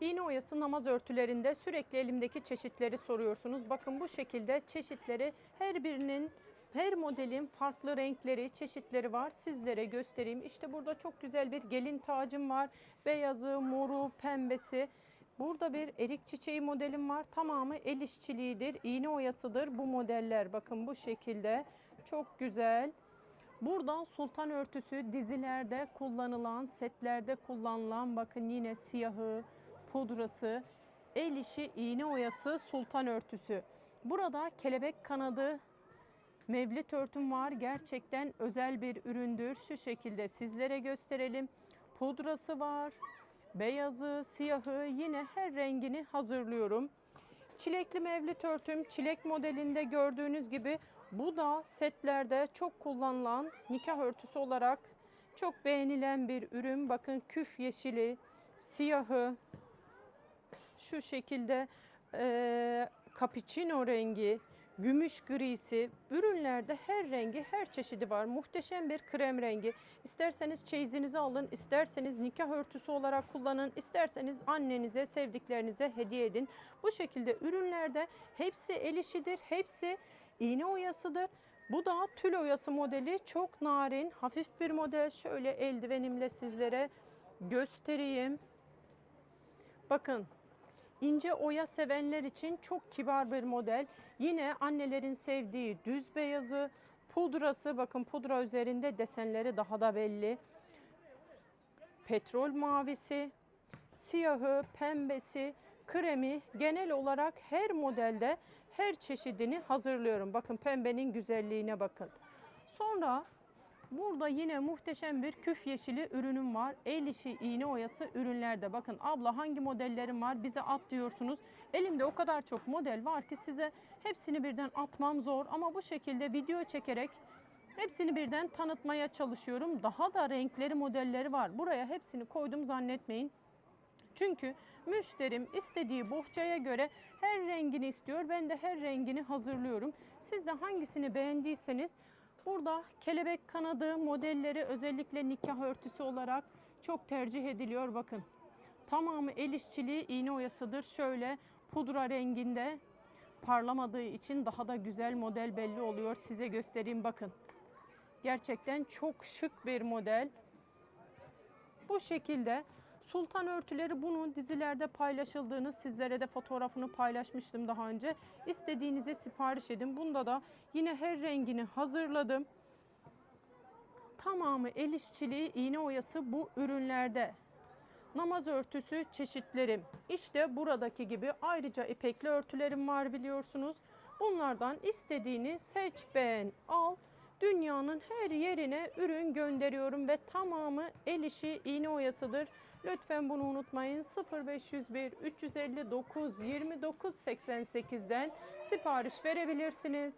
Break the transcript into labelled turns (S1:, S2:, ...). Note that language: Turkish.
S1: İğne oyası namaz örtülerinde sürekli elimdeki çeşitleri soruyorsunuz. Bakın bu şekilde çeşitleri her birinin her modelin farklı renkleri, çeşitleri var. Sizlere göstereyim. İşte burada çok güzel bir gelin tacım var. Beyazı, moru, pembesi. Burada bir erik çiçeği modelim var. Tamamı el işçiliğidir. İğne oyasıdır bu modeller. Bakın bu şekilde. Çok güzel. Burada sultan örtüsü dizilerde kullanılan, setlerde kullanılan bakın yine siyahı, pudrası, el işi iğne oyası sultan örtüsü. Burada kelebek kanadı mevlit örtüm var. Gerçekten özel bir üründür. Şu şekilde sizlere gösterelim. Pudrası var. Beyazı, siyahı yine her rengini hazırlıyorum. Çilekli mevlit örtüm çilek modelinde gördüğünüz gibi bu da setlerde çok kullanılan nikah örtüsü olarak çok beğenilen bir ürün. Bakın küf yeşili, siyahı, şu şekilde e, cappuccino rengi, gümüş grisi, ürünlerde her rengi, her çeşidi var. Muhteşem bir krem rengi. İsterseniz çeyizinizi alın, isterseniz nikah örtüsü olarak kullanın, isterseniz annenize, sevdiklerinize hediye edin. Bu şekilde ürünlerde hepsi el işidir, hepsi iğne oyasıdır. Bu da tül oyası modeli. Çok narin, hafif bir model. Şöyle eldivenimle sizlere göstereyim. Bakın ince oya sevenler için çok kibar bir model. Yine annelerin sevdiği düz beyazı, pudrası bakın pudra üzerinde desenleri daha da belli. Petrol mavisi, siyahı, pembesi, kremi genel olarak her modelde her çeşidini hazırlıyorum. Bakın pembenin güzelliğine bakın. Sonra Burada yine muhteşem bir küf yeşili ürünüm var. El işi iğne oyası ürünlerde. Bakın abla hangi modellerim var bize at diyorsunuz. Elimde o kadar çok model var ki size hepsini birden atmam zor. Ama bu şekilde video çekerek hepsini birden tanıtmaya çalışıyorum. Daha da renkleri modelleri var. Buraya hepsini koydum zannetmeyin. Çünkü müşterim istediği bohçaya göre her rengini istiyor. Ben de her rengini hazırlıyorum. Siz de hangisini beğendiyseniz Burada kelebek kanadı modelleri özellikle nikah örtüsü olarak çok tercih ediliyor. Bakın tamamı el işçiliği iğne oyasıdır. Şöyle pudra renginde parlamadığı için daha da güzel model belli oluyor. Size göstereyim bakın. Gerçekten çok şık bir model. Bu şekilde sultan örtüleri bunun dizilerde paylaşıldığını sizlere de fotoğrafını paylaşmıştım daha önce. İstediğinize sipariş edin. Bunda da yine her rengini hazırladım. Tamamı el işçiliği iğne oyası bu ürünlerde. Namaz örtüsü çeşitlerim. İşte buradaki gibi ayrıca ipekli örtülerim var biliyorsunuz. Bunlardan istediğini seç, beğen, al. Dünyanın her yerine ürün gönderiyorum ve tamamı el işi iğne oyasıdır. Lütfen bunu unutmayın. 0501 359 29 88'den sipariş verebilirsiniz.